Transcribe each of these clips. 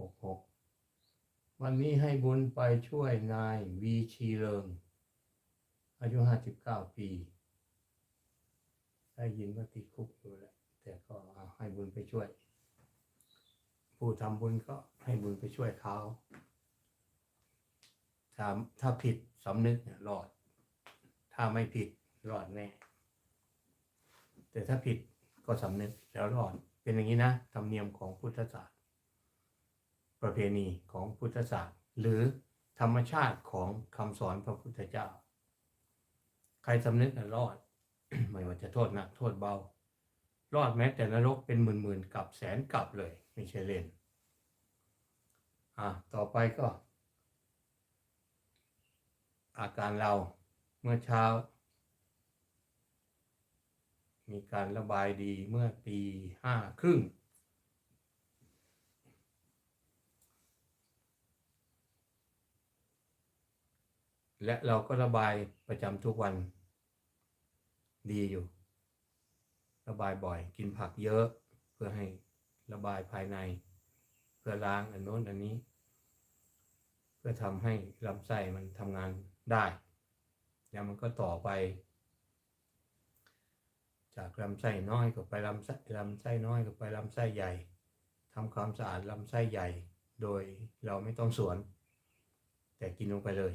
หกหกวันนี้ให้บุญไปช่วยนายวีชีเริง อายุห้าสิบเก้าปี ได้ยินว่าติดคุกอยู่แหละแต่ก็เอาให้บุญไปช่วย ผู้ทำบุญก็ให้บุญไปช่วยเขาถ้าถ้าผิดสำนึกเนี่ยรอด ถ้าไม่ผิดรอดแน่ แต่ถ้าผิดก็สำนึกแล้วรอด เป็นอย่างนี้นะธรรมเนียมของพุทธศาสตร์ ประเพณีของพุทธศาสตร์ หรือธรรมชาติของคำสอนพระพุทธเจ้า ใครสำนึกน่ะรอด ไม่ว่าจะโทษหนักโทษเบา รอดแม้แต่นรกเป็นหมื่นๆกับแสนกับเลยไม่ใช่เล่นอะต่อไปก็ อาการเราเมื่อเช้า มีการระบายดีเมื่อตีห้าครึ่ง และเราก็ระบายประจำทุกวัน ดีอยู่ ระบายบ่อย กินผักเยอะเพื่อให้ระบายภายใน เพื่อล้างอันโน้นอันนี้ เพื่อทำให้ลำไส้มันทำงานได้แล้วมันก็ต่อไป จากลำไส้น้อยก็ไปลำไส้ลำไส้น้อยก็ไปลำไส้ใหญ่ทำความสะอาดลำไส้ใหญ่ โดยเราไม่ต้องสวน แต่กินลงไปเลย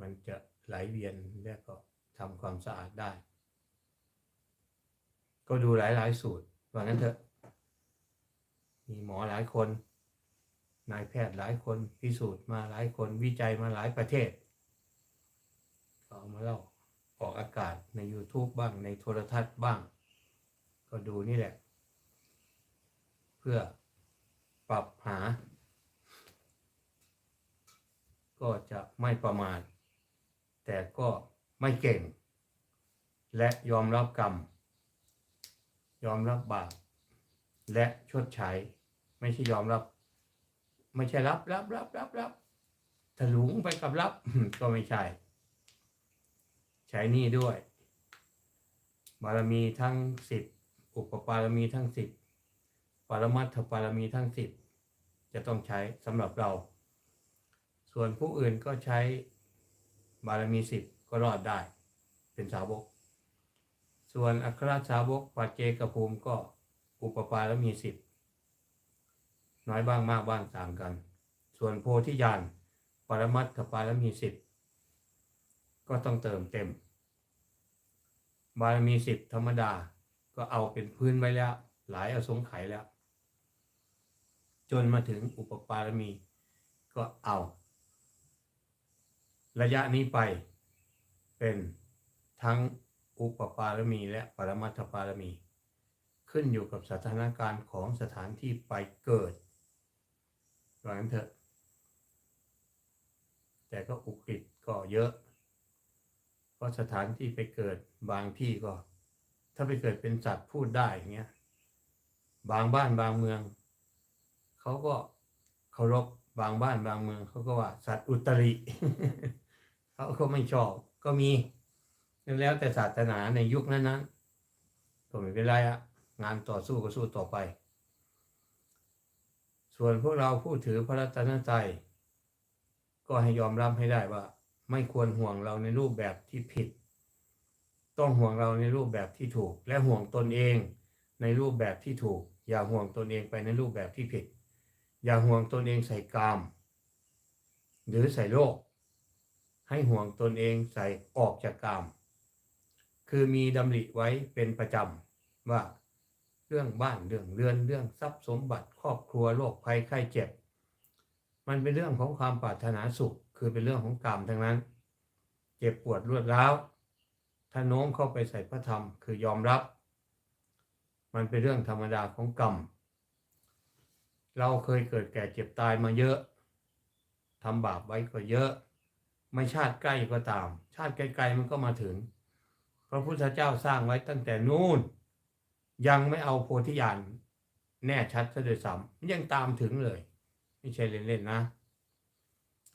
มันจะไหลเวียนแล้วก็ทำความสะอาดได้ ก็ดูหลาย ๆ สูตรว่างั้นเถอะ มีหมอหลายคน นายแพทย์หลายคนพิสูจน์มาหลายคนวิจัยมาหลายประเทศก็เอามาเล่าออกอากาศใน YouTube บ้างในโทรทัศน์บ้าง ก็ดูนี่แหละ เพื่อปรับหา ก็จะไม่ประมาท แต่ก็ไม่เก่ง และยอมรับกรรม ยอมรับบาปและชดใช้ ไม่ใช่ยอมรับ ไม่ใช่รับรับรับรับรับถลุงไปกับรับ ก็ไม่ใช่ ใช้นี่ด้วย บารมีทั้งสิบอุปปารมีทั้งสิบปรมัตถปารมีทั้งสิบจะต้องใช้สำหรับเรา ส่วนผู้อื่นก็ใช้ บารมีสิบก็รอดได้ เป็นสาวก ส่วนอัครสาวกปัจเจกภูมิก็อุปปารมีสิบน้อยบ้างมากบ้างต่างกัน ส่วนโพธิญาณปรมัตถปารมีสิบก็ต้องเติมเต็ม บารมีสิบธรรมดาก็เอาเป็นพื้นไว้แล้ว หลายอสงไขยแล้ว จนมาถึงอุปปารมีก็เอา ระยะนี้ไปเป็นทั้งอุปปารมีและปรมัตถปารมี ขึ้นอยู่กับสถานการณ์ของสถานที่ไปเกิดว่างั้นเถอะ แต่ก็อุกฤษก็เยอะ เพราะสถานที่ไปเกิดบางที่ก็ ถ้าไปเกิดเป็นสัตว์พูดได้อย่างเงี้ย บางบ้านบางเมือง เขาก็เคารพ บางบ้านบางเมืองเขาก็ว่า สัตว์อุตริเขาก็ไม่ชอบก็มี แล้วแต่ศาสนาในยุคนั้นนั้นก็ไม่เป็นไรอะงานต่อสู้ก็สู้ต่อไป ส่วนพวกเราผู้ถือพระรัตนตรัยก็ให้ยอมรับให้ได้ว่า ไม่ควรห่วงเราในรูปแบบที่ผิด ต้องห่วงเราในรูปแบบที่ถูก และห่วงตนเองในรูปแบบที่ถูก อย่าห่วงตนเองไปในรูปแบบที่ผิด อย่าห่วงตนเองใส่กาม หรือใส่โลก ให้ห่วงตนเองใส่ออกจากกาม คือมีดำริไว้เป็นประจำว่าเรื่องบ้านเรื่องเรือนเรื่องทรัพย์สมบัติครอบครัวโรคภัยไข้เจ็บ มันเป็นเรื่องของความปรารถนาสุข คือเป็นเรื่องของกรรมทั้งนั้น เจ็บปวดรวดร้าวถ้าโน้มเข้าไปใส่พระธรรมคือยอมรับ มันเป็นเรื่องธรรมดาของกรรม เราเคยเกิดแก่เจ็บตายมาเยอะทำบาปไว้ก็เยอะ ไม่ชาติใกล้ก็ตาม ชาติไกลๆมันก็มาถึง พระพุทธเจ้าสร้างไว้ตั้งแต่นู่น ยังไม่เอาโพธิญาณแน่ชัดซะด้วยซ้ำยังตามถึงเลย ไม่ใช่เล่นๆนะ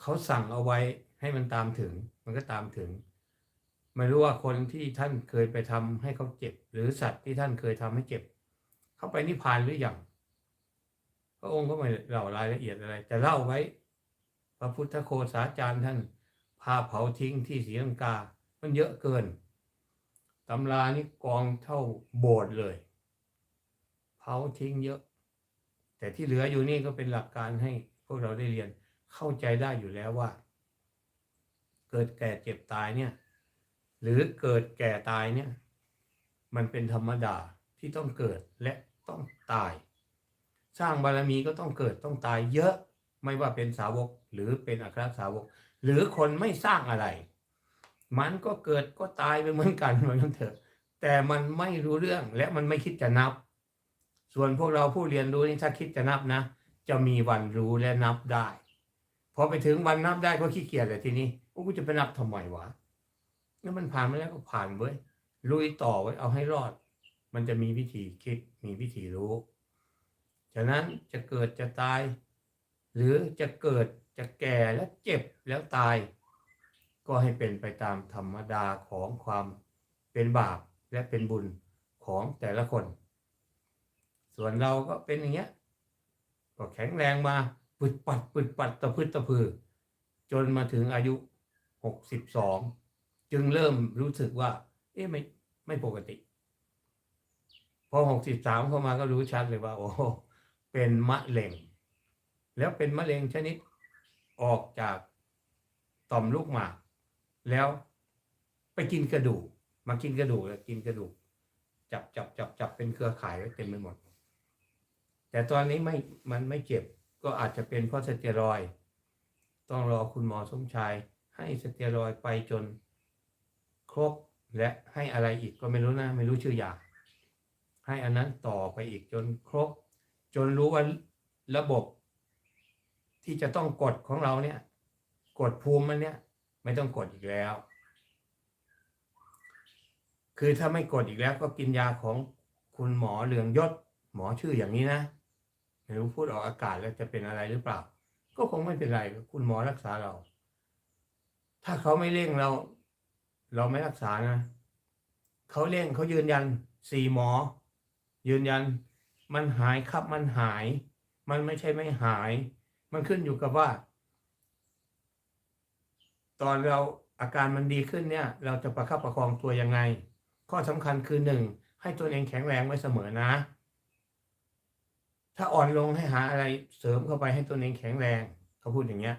เขาสั่งเอาไว้ให้มันตามถึง มันก็ตามถึง ไม่รู้ว่าคนที่ท่านเคยไปทำให้เขาเจ็บ หรือสัตว์ที่ท่านเคยทำให้เจ็บ เขาไปนิพพานหรือยัง ระองค์ก็ไม่เล่ารายละเอียดอะไร แต่เล่าไว้ พระพุทธโคสาจารย์ท่านพาเผาทิ้งที่ศรีลังกา มันเยอะเกินตำรานี่กองเท่าโบสถ์เลย เผาทิ้งเยอะ แต่ที่เหลืออยู่นี่ก็เป็นหลักการให้พวกเราได้เรียนเข้าใจได้อยู่แล้วว่า เกิดแก่เจ็บตายเนี่ย หรือเกิดแก่ตายเนี่ย มันเป็นธรรมดาที่ต้องเกิดและต้องตาย สร้างบารมีก็ต้องเกิดต้องตายเยอะไม่ว่าเป็นสาวกหรือเป็นอัครสาวก หรือคนไม่สร้างอะไร มันก็เกิดก็ตายไปเหมือนกันเหมือนกันเถอะ แต่มันไม่รู้เรื่องและมันไม่คิดจะนับ ส่วนพวกเราผู้เรียนรู้นี่ถ้าคิดจะนับนะ จะมีวันรู้และนับได้พอไปถึงวันนับได้ก็ขี้เกียจเลยทีนี้โอ้กูจะไปนับทำไมวะแล้วมันผ่านมาแล้วก็ผ่านเว้ยลุยต่อไว้เอาให้รอด มันจะมีวิธีคิดมีวิธีรู้ ฉะนั้นจะเกิดจะตาย หรือจะเกิดจะแก่และเจ็บแล้วตาย ก็ให้เป็นไปตามธรรมดาของความเป็นบาปและเป็นบุญของแต่ละคน ส่วนเราก็เป็นอย่างเงี้ยก็แข็งแรงมาปึดปัดปึดปัดตะพืดตะพือ จนมาถึงอายุหกสิบสองจึงเริ่มรู้สึกว่า เอ๊ะไม่ไม่ปกติ พอหกสิบสามเข้ามาก็รู้ชัดเลยว่า โอ้ เป็นมะเร็ง แล้วเป็นมะเร็งชนิดออกจากต่อมลูกหมาก แล้วไปกินกระดูก มากินกระดูกแล้วกินกระดูก จับจับจับจับเป็นเครือข่ายไว้เต็มไปหมด แต่ตอนนี้ไม่มันไม่เจ็บก็อาจจะเป็นเพราะสเตียรอย ต้องรอคุณหมอสมชาย ให้สเตียรอยไปจนครบและให้อะไรอีกก็ไม่รู้นะ ไม่รู้ชื่อยาให้อันนั้นต่อไปอีกจนครบ จนรู้ว่าระบบที่จะต้องกดของเราเนี่ย กดภูมิมันเนี่ย ไม่ต้องกดอีกแล้ว คือถ้าไม่กดอีกแล้วก็กินยาของคุณหมอเหลืองยศ หมอชื่ออย่างนี้นะไม่รู้พูดออกอากาศแล้วจะเป็นอะไรหรือเปล่า ก็คงไม่เป็นไรคุณหมอรักษาเรา ถ้าเขาไม่เร่งเรา เราไม่รักษานะเขาเร่งเขายืนยันสี่หมอ ยืนยัน มันหายครับมันหาย มันไม่ใช่ไม่หาย มันขึ้นอยู่กับว่า ตอนเราอาการมันดีขึ้นเนี่ย เราจะประคับประคองตัวยังไง ข้อสำคัญคือหนึ่งให้ตัวเองแข็งแรงไว้เสมอนะ ถ้าอ่อนลงให้หาอะไรเสริมเข้าไปให้ตัวเองแข็งแรงเขาพูดอย่างเงี้ย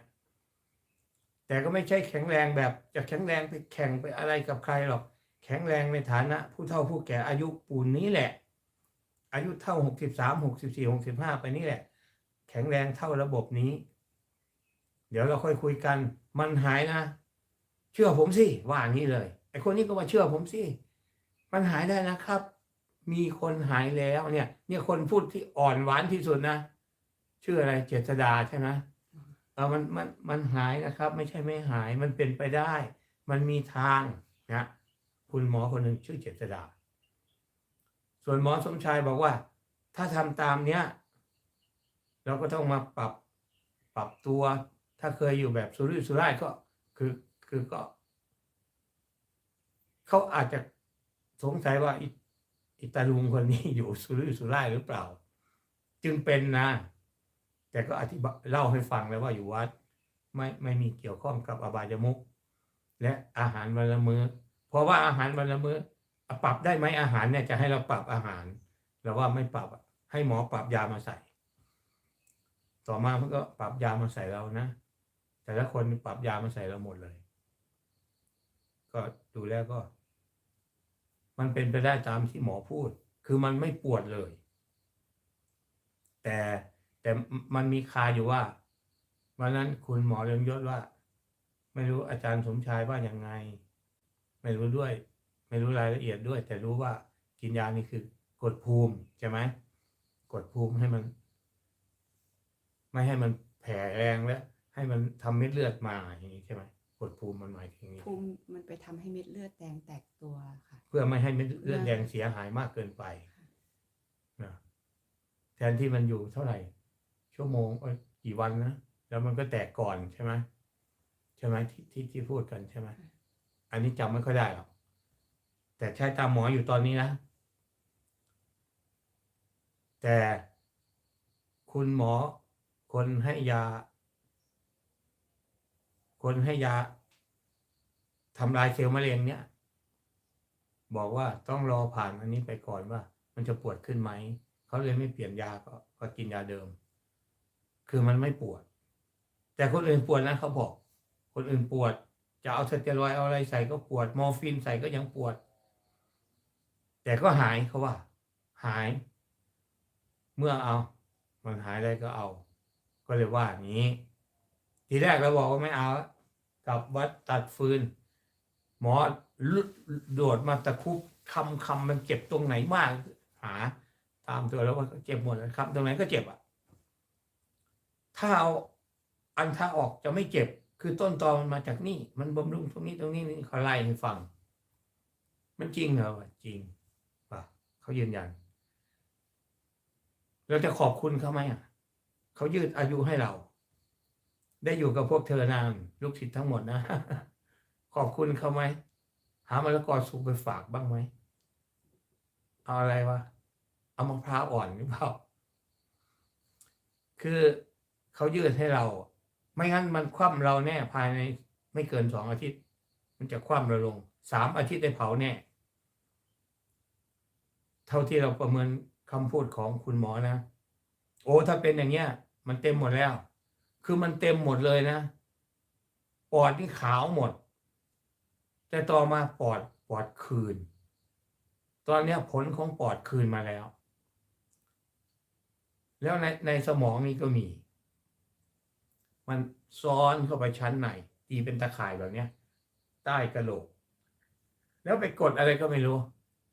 แต่ก็ไม่ใช่แข็งแรงแบบจะแข็งแรงไปแข่งไปอะไรกับใครหรอก แข็งแรงในฐานะ ผู้เฒ่าผู้แก่อายุปูนนี้แหละ อายุเท่าหกสิบสามหกสิบสี่หกสิบห้าไปนี่แหละ แข็งแรงเท่าระบบนี้ เดี๋ยวเราค่อยคุยกัน มันหายนะ เชื่อผมสิว่าอย่างนี้เลยไอ้คนนี้ก็มาเชื่อผมสิมันหายได้นะครับ มีคนหายแล้วเนี่ย เนี่ยคนพูดที่อ่อนหวานที่สุดนะชื่ออะไรเจษดาใช่ไหมเออมันมันมันหายนะครับ ไม่ใช่ไม่หายมันเป็นไปได้ มันมีทางนะคุณหมอคนหนึ่งชื่อเจษดา ส่วนหมอสมชายบอกว่า ถ้าทำตามเนี้ย เราก็ต้องมาปรับปรับตัว ถ้าเคยอยู่แบบสุรุ่ยสุร่ายก็คือคือก็เขาอาจจะสงสัยว่าอิอิตาลุงคนนี้อยู่สุรุ่ยสุร่ายหรือเปล่า จึงเป็นนะ แต่ก็อธิบายเล่าให้ฟังแล้วว่าอยู่วัด ไม่ไม่มีเกี่ยวข้องกับอบายมุกและอาหารวันละมือ้อเพราะว่าอาหารวันละมื้อ ปรับได้ไหมอาหารเนี่ยจะให้เราปรับอาหารเราว่าไม่ปรับให้หมอปรับยามาใส่ ต่อมามันก็ปรับยามาใส่เรานะแต่ละคนปรับยามาใส่เราหมดเลย ก็ดูแล้วก็ มันเป็นไปได้ตามที่หมอพูด คือมันไม่ปวดเลย แต่แต่มันมีคาอยู่ว่าวันนั้นคุณหมอเรืองยศว่า ไม่รู้อาจารย์สมชายว่าอยังไง ไม่รู้ด้วย ไม่รู้รายละเอียดด้วย แต่รู้ว่ากินยานี่คือกดภูมิใช่ไหมกดภูมิให้มัน ไม่ให้มันแผ่แรงแล้วให้มันทำเม็ดเลือดมาอย่างนี้ใช่ไหมกดภูมิมันหมายถึงอย่างนี้ภูมิมันไปทำให้เม็ดเลือดแดงแตกตัวค่ะ เพื่อไม่ให้เม็ดเลือดแดงเสียหายมากเกินไปนะแทนที่มันอยู่เท่าไหร่ ชั่วโมงเอ้ยกี่วันนะแล้วมันก็แตกก่อนใช่ไหมใช่ไหมที่ที่ที่พูดกันใช่ไหมอันนี้จำไม่ค่อยได้หรอก แต่ใช้ตามหมออยู่ตอนนี้นะ แต่คุณหมอคนให้ยา คนให้ยาทำลายเซลล์มะเร็งเนี่ย บอกว่าต้องรอผ่านอันนี้ไปก่อนว่า มันจะปวดขึ้นไหม เขาเลยไม่เปลี่ยนยาก็ก็กินยาเดิม คือมันไม่ปวด แต่คนอื่นปวดนะเขาบอก คนอื่นปวดจะเอาสเตียรอยด์เอาอะไรใส่ก็ปวด มอร์ฟีนใส่ก็ยังปวด แต่ก็หายเขาว่า หาย เมื่อเอา มันหายได้ก็เอา ก็เลยว่าอย่างนี้ ทีแรกเราบอกว่าไม่เอากับวัดตัดฟืน หมอลุโดดมาตะคุบคำคำมันเจ็บตรงไหนมากหา ตามตัวแล้วว่าเจ็บหมดนะครับ ตรงไหนก็เจ็บอะถ้าเอาอันท่าออกจะไม่เจ็บ คือต้นตอมันมาจากนี่ มันบำรุงตรงนี้ตรงนี้นี่เขาไล่ให้ฟัง มันจริงเหรอจริง เขายืนยัน เราจะขอบคุณเขาไหมอะเขายืดอายุให้เรา ได้อยู่กับพวกเธอนานลูกศิษย์ทั้งหมดนะ ขอบคุณเขาไหมหามะละกอสุกไปฝากบ้างไหมเอาอะไรวะเอามะพร้าวอ่อนหรือเปล่า คือเขายืดให้เรา ไม่งั้นมันคว่ำเราแน่ภายใน ไม่เกินสองอาทิตย์ มันจะคว่ำเราลงสามอาทิตย์ได้เผาแน่ เท่าที่เราประเมินคำพูดของคุณหมอนะ โอ้ถ้าเป็นอย่างเงี้ย มันเต็มหมดแล้ว คือมันเต็มหมดเลยนะ ปอดนี่ขาวหมด แต่ต่อมาปอดปอดคืน ตอนเนี้ยผลของปอดคืนมาแล้ว แล้วในในสมองนี่ก็มี มันซ้อนเข้าไปชั้นในตีเป็นตะข่ายแบบเนี้ยใต้กระโหลก แล้วไปกดอะไรก็ไม่รู้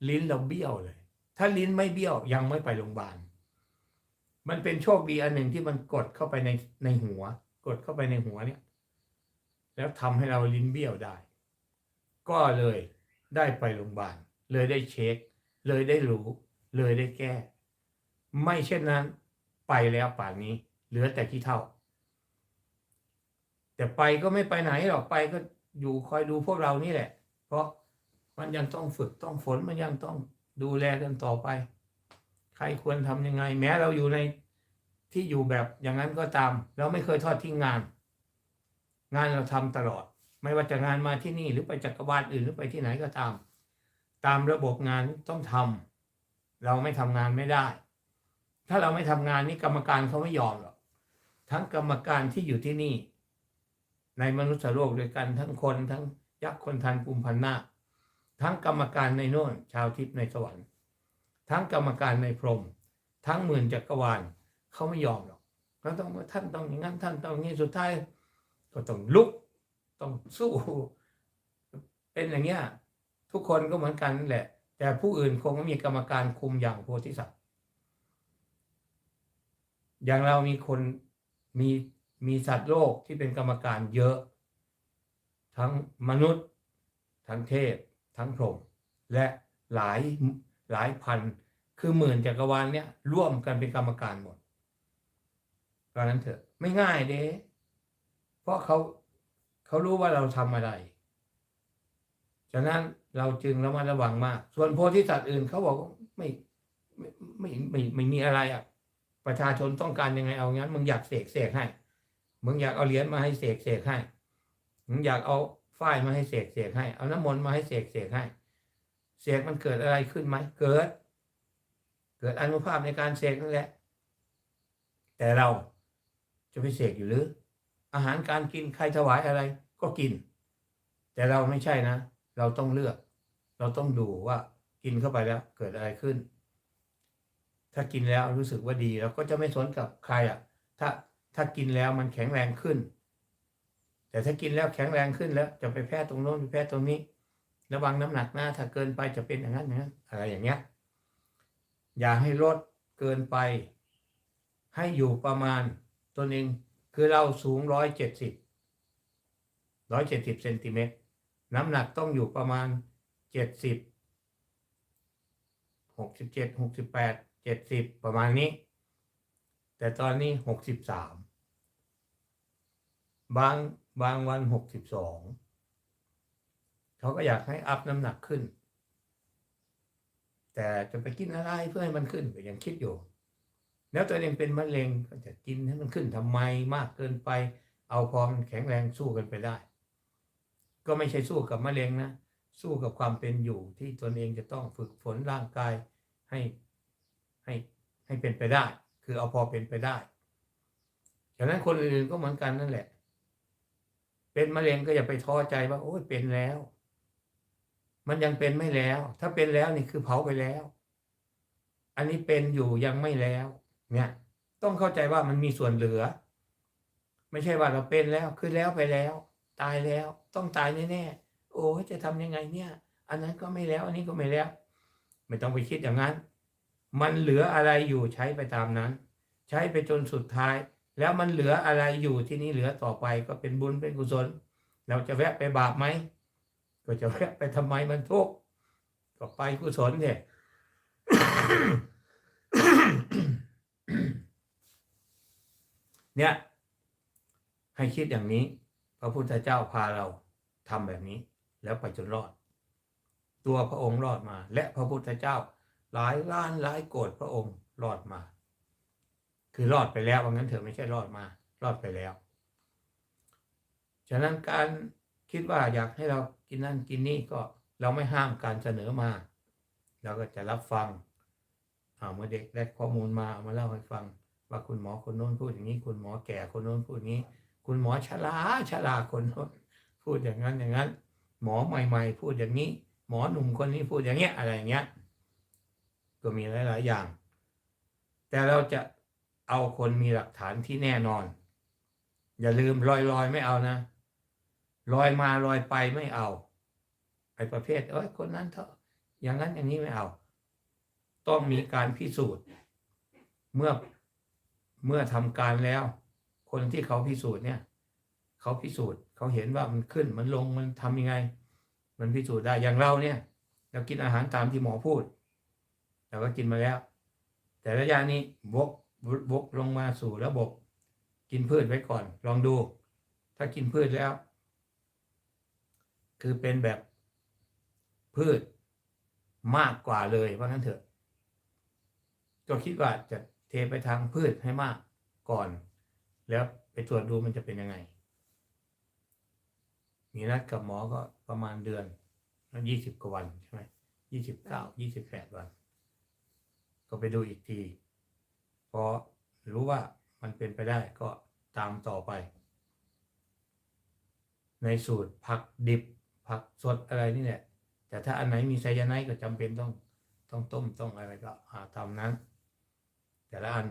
ลิ้นเราเบี้ยวเลย ถ้าลิ้นไม่เบี้ยวยังไม่ไปโรงพยาบาล มันเป็นโชคดีอันหนึ่งที่มันกดเข้าไปในในหัว กดเข้าไปในหัวเนี่ย แล้วทำให้เราลิ้นเบี้ยวได้ ก็เลยได้ไปโรงพยาบาล เลยได้เช็ค เลยได้รู้ เลยได้แก้ ไม่เช่นนั้นไปแล้วป่านนี้ เหลือแต่ที่เท่า แต่ไปก็ไม่ไปไหนหรอกไปก็อยู่คอยดูพวกเรานี่แหละ เพราะมันยังต้องฝึกต้องฝนมันยังต้อง ดูแลกันต่อไป ใครควรทำยังไง แม้เราอยู่ในที่อยู่แบบอย่างนั้นก็ตาม เราไม่เคยทอดทิ้งงาน งานเราทำตลอด ไม่ว่าจะงานมาที่นี่หรือไปจักรวาลอื่นหรือไปที่ไหนก็ตาม ตามระบบงานต้องทำเราไม่ทำงานไม่ได้ ถ้าเราไม่ทำงานนี่กรรมการเขาไม่ยอมหรอกทั้งกรรมการที่อยู่ที่นี่ ในมนุษย์โลกด้วยกันทั้งคนทั้งยักษ์คนทันกุมพันนาค ทั้งกรรมการในโน่นชาวทิพย์ในสวรรค์ ทั้งกรรมการในพรหมทั้งหมื่นจักรวาลเขาไม่ยอมหรอกเขาต้องท่านต้องอย่างนั้นท่านต้องอย่างนี้สุดท้ายก็ต้องลุกต้องสู้ เป็นอย่างเงี้ยทุกคนก็เหมือนกันนั่นแหละ แต่ผู้อื่นคงไม่มีกรรมการคุมอย่างโพธิสัตว์อย่างเรามีคนมีมีสัตว์โลกที่เป็นกรรมการเยอะ ทั้งมนุษย์ ทั้งเทพ ทั้งพรหมและหลายหลายพัน คือหมื่นจักรวาลเนี่ยร่วมกันเป็นกรรมการหมดเพราะนั้นเถอะ ไม่ง่ายเด้ เพราะเขาเขารู้ว่าเราทำอะไรฉะนั้นเราจึงระมัดระวังมาก ส่วนโพธิสัตว์อื่นเขาบอกไม่ไม่ไม่ไม่ไม่ไม่มีอะไรอะ ประชาชนต้องการยังไงเอางั้น มึงอยากเสกเสกให้ มึงอยากเอาเหรียญมาให้เสกเสกให้ มึงอยากเอา ฝ้ายมาให้เสกเสกให้ เอาน้ำมนต์มาให้เสกเสกให้ เสกมันเกิดอะไรขึ้นไหมเกิด เกิดอนุภาพในการเสกนั่นแหละ แต่เราจะไปเสกอยู่หรือ อาหารการกินใครถวายอะไรก็กิน แต่เราไม่ใช่นะ เราต้องเลือก เราต้องดูว่ากินเข้าไปแล้วเกิดอะไรขึ้น ถ้ากินแล้วรู้สึกว่าดีเราก็จะไม่สนกับใครอะ ถ้าถ้ากินแล้วมันแข็งแรงขึ้น แต่ถ้ากินแล้วแข็งแรงขึ้นแล้ว จะไปแพ้ตรงโน้นไปแพ้ตรงนี้ ระวังน้ำหนักหนะถ้าเกินไปจะเป็นอย่างนั้นอย่างนั้นอะไรอย่างเงี้ยอย่าให้ลดเกินไป ให้อยู่ประมาณตัวเองคือเราสูงร้อยเจ็ดสิบร้อยเจ็ดสิบเซนติเมตรน้ำหนักต้องอยู่ประมาณเจ็ดสิบหกสิบเจ็ดหกสิบแปดเจ็ดสิบประมาณนี้ แต่ตอนนี้หกสิบสามบาง บางวันหกสิบสองเขาก็อยากให้อัพน้ำหนักขึ้น แต่จะไปกินอะไรเพื่อให้มันขึ้นก็ยังคิดอยู่ แล้วตัวเองเป็นมะเร็งก็จะกินให้มันขึ้นทำไมมากเกินไป เอาพอมันแข็งแรงสู้กันไปได้ ก็ไม่ใช่สู้กับมะเร็งนะ สู้กับความเป็นอยู่ที่ตนเองจะต้องฝึกฝนร่างกายให้ให้ให้เป็นไปได้ คือเอาพอเป็นไปได้ ฉะนั้นคนอื่นก็เหมือนกันนั่นแหละ เป็นมะเร็งก็อย่าไปท้อใจว่า โอ้ยเป็นแล้ว มันยังเป็นไม่แล้ว ถ้าเป็นแล้วนี่คือเผาไปแล้ว อันนี้เป็นอยู่ยังไม่แล้ว เนี่ย ต้องเข้าใจว่ามันมีส่วนเหลือ ไม่ใช่ว่าเราเป็นแล้วคือแล้วไปแล้ว ตายแล้ว ต้องตายแน่ๆโอ้ยจะทำยังไงเนี่ย อันนั้นก็ไม่แล้ว อันนี้ก็ไม่แล้ว ไม่ต้องไปคิดอย่างนั้น มันเหลืออะไรอยู่ใช้ไปตามนั้น ใช้ไปจนสุดท้าย แล้วมันเหลืออะไรอยู่ที่นี้เหลือต่อไปก็เป็นบุญเป็นกุศล เราจะแวะไปบาปไหมก็จะแวะไปทำไมมันทุกข์ก็ไปกุศลเนี่ยเนี่ย ให้คิดอย่างนี้ พระพุทธเจ้าพาเราทำแบบนี้ แล้วไปจนรอด ตัวพระองค์รอดมา และพระพุทธเจ้า หลายล้านหลายโกรธพระองค์รอดมา คือรอดไปแล้วว่างั้นเถอะไม่ใช่รอดมา รอดไปแล้ว ฉะนั้นการคิดว่าอยากให้เรากินนั่นกินนี่ก็เราไม่ห้ามการเสนอมา เราก็จะรับฟังอ่าเมื่อเด็กได้ข้อมูลมาเอามาเล่าให้ฟัง ว่าคุณหมอคนโน้นพูดอย่างนี้ คุณหมอแก่คนโน้นพูดอย่างนี้ คุณหมอชราชราคนโน้นพูดอย่างนั้นอย่างนั้น หมอใหม่ๆ พูดอย่างนี้ หมอหนุ่มคนนี้พูดอย่างเงี้ยอะไรอย่างเงี้ยก็มีหลาย ๆ อย่าง แต่เราจะ เอาคนมีหลักฐานที่แน่นอน อย่าลืมลอยๆไม่เอานะลอยมาลอยไปไม่เอาไอ้ประเภทเอ้ยคนนั้นเถอะอย่างนั้นอย่างนี้ไม่เอา ต้องมีการพิสูจน์ เมื่อเมื่อทำการแล้ว คนที่เขาพิสูจน์เนี่ย เขาพิสูจน์เขาเห็นว่ามันขึ้นมันลงมันทำยังไง มันพิสูจน์ได้อย่างเราเนี่ยเรากินอาหารตามที่หมอพูดเราก็กินมาแล้ว แต่ระยะนี้บก บกลงมาสู่ระบบ กินพืชไว้ก่อน ลองดู ถ้ากินพืชแล้ว คือเป็นแบบพืชมากกว่าเลยว่างั้นเถอะก็คิดว่าจะเทไปทางพืชให้มากก่อน แล้วไปตรวจดูมันจะเป็นยังไง มีนัดกับหมอก็ประมาณเดือนยี่สิบกว่าวันใช่ไหมยี่สิบเก้ายี่สิบแปดวัน ก็ไปดูอีกที พอรู้ว่ามันเป็นไปได้ก็ตามต่อไป ในสูตรผักดิบผักสดอะไรนี่แหละแต่ถ้าอันไหนมีไซยาไนก็จำเป็นต้องต้องต้มต้องอะไรก็หาทำนั้น แต่ละอัน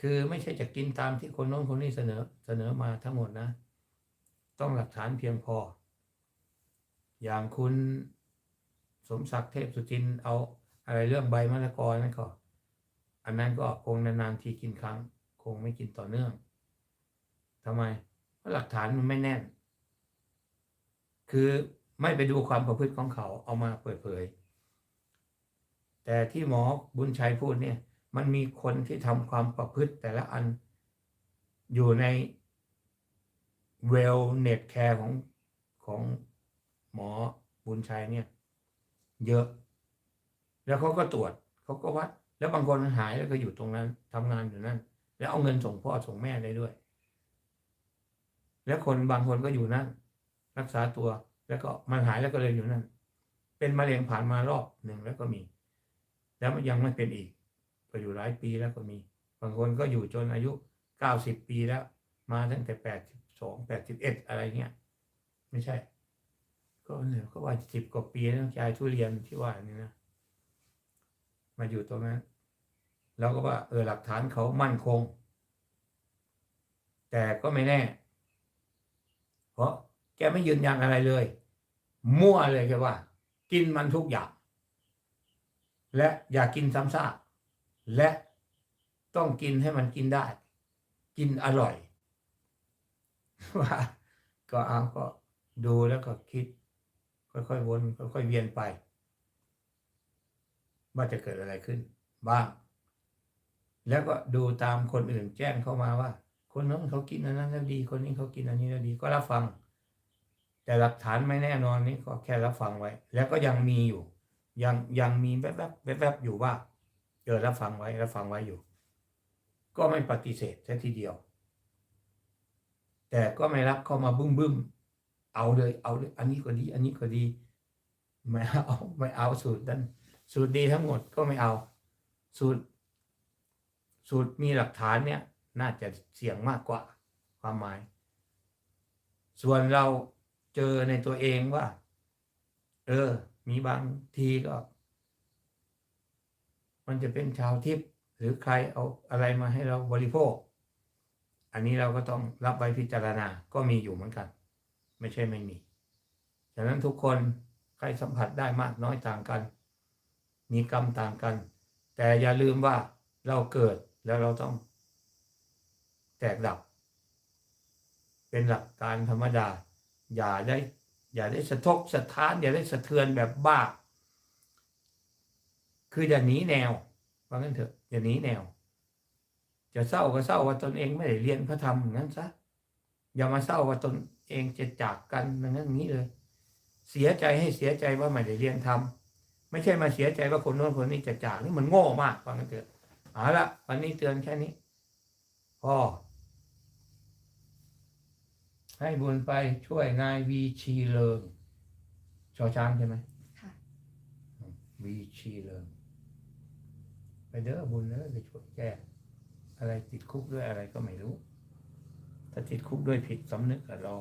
คือไม่ใช่จะกินตามที่คนโน้นคนนี้เสนอเสนอมาทั้งหมดนะ ต้องหลักฐานเพียงพอ อย่างคุณสมศักดิ์เทพสุจินเอา อะไรเรื่องใบมะละกอนั่นก็อันนั้นก็คงนานๆทีกินครั้ง คงไม่กินต่อเนื่องทำไม เพราะหลักฐานมันไม่แน่น คือไม่ไปดูความประพฤติของเขาเอามาเปิดเผย แต่ที่หมอบุญชัยพูดเนี่ย มันมีคนที่ทำความประพฤติแต่ละอันอยู่ในเวลเน็ตแคร์ของของหมอบุญชัยเนี่ย เยอะ แล้วเขาก็ตรวจเขาก็วัด แล้วบางคนหายแล้วก็อยู่ตรงนั้นทำงานอยู่นั่น แล้วเอาเงินส่งพ่อส่งแม่ได้ด้วย แล้วคนบางคนก็อยู่นั่นรักษาตัวแล้วก็มันหายแล้วก็เลยอยู่นั่น เป็นมะเร็งผ่านมารอบหนึ่งแล้วก็มี แล้วมันยังไม่เป็นอีก ก็อยู่หลายปีแล้วก็มี บางคนก็อยู่จนอายุเก้าสิบปีแล้ว มาตั้งแต่แปดสิบสองแปดสิบเอ็ดอะไรเงี้ยไม่ใช่ ก็เนี่ยก็ว่าสิบกว่าปีแล้วยายทุเรียนที่ว่านี่นะ มาอยู่ตรงนั้นเราก็ว่าเออหลักฐานเขามั่นคง แต่ก็ไม่แน่ เพราะแกไม่ยืนยันอะไรเลย มั่วเลยแกว่า กินมันทุกอย่าง และอย่ากินซ้ำซากและต้องกินให้มันกินได้ กินอร่อยว่าก็เอาก็ดูแล้วก็คิด ค่อยๆวนค่อยๆเวียนไป ว่าจะเกิดอะไรขึ้น บ้าง แล้วก็ดูตามคนอื่นแจ้งเข้ามาว่า คนนั้นเขากินอันนั้นแล้วดี คนนี้เขากินอันนี้แล้วดี ก็รับฟัง แต่หลักฐานไม่แน่นอนนี่ก็แค่รับฟังไว้ แล้วก็ยังมีอยู่ ยังยังมีแวบๆแวบๆอยู่ว่าเออรับฟังไว้รับฟังไว้อยู่ ก็ไม่ปฏิเสธแค่ทีเดียว แต่ก็ไม่รับเข้ามาบึ้มบึ้มเอาเลย เอาเลย อันนี้ก็ดี อันนี้ก็ดี ไม่เอาไม่เอาสูตรนั้น สูตรดีทั้งหมดก็ไม่เอา สูตร สูตรมีหลักฐานเนี่ย น่าจะเสี่ยงมากกว่าความหมาย ส่วนเราเจอในตัวเองว่า เออ มีบางทีก็ มันจะเป็นชาวทิพย์หรือใครเอาอะไรมาให้เราบริโภค อันนี้เราก็ต้องรับไว้พิจารณาก็มีอยู่เหมือนกัน ไม่ใช่ไม่มีฉะนั้นทุกคนใครสัมผัสได้มากน้อยต่างกัน มีกรรมต่างกัน แต่อย่าลืมว่าเราเกิดแล้วเราต้อง แตกดับ เป็นหลักการธรรมดา อย่าได้ อย่าได้สะทกสะท้านอย่าได้สะเทือนแบบบ้า คืออย่าหนีแนวว่างั้นเถอะอย่าหนีแนว จะเศร้าก็เศร้าว่าตนเองไม่ได้เรียนพระธรรมอย่างนั้นซะอย่ามาเศร้าว่าตนเองจะจากกันอย่างนั้นงนี้เลย เสียใจให้เสียใจว่าไม่ได้เรียนธรรม ไม่ใช่มาเสียใจว่าคนโน้นคนนี้จะจากนี่มันโง่มากว่างั้นเถอะเอาละวันนี้เตือนแค่นี้พอให้บุญไปช่วยนายวีชีเลิงชอช้างใช่ไหมค่ะวีชีเลิงไปเด้อบุญเด้อไปช่วยแก้อะไรติดคุกด้วยอะไรก็ไม่รู้ ถ้าติดคุกด้วยผิดสำนึกกับเรา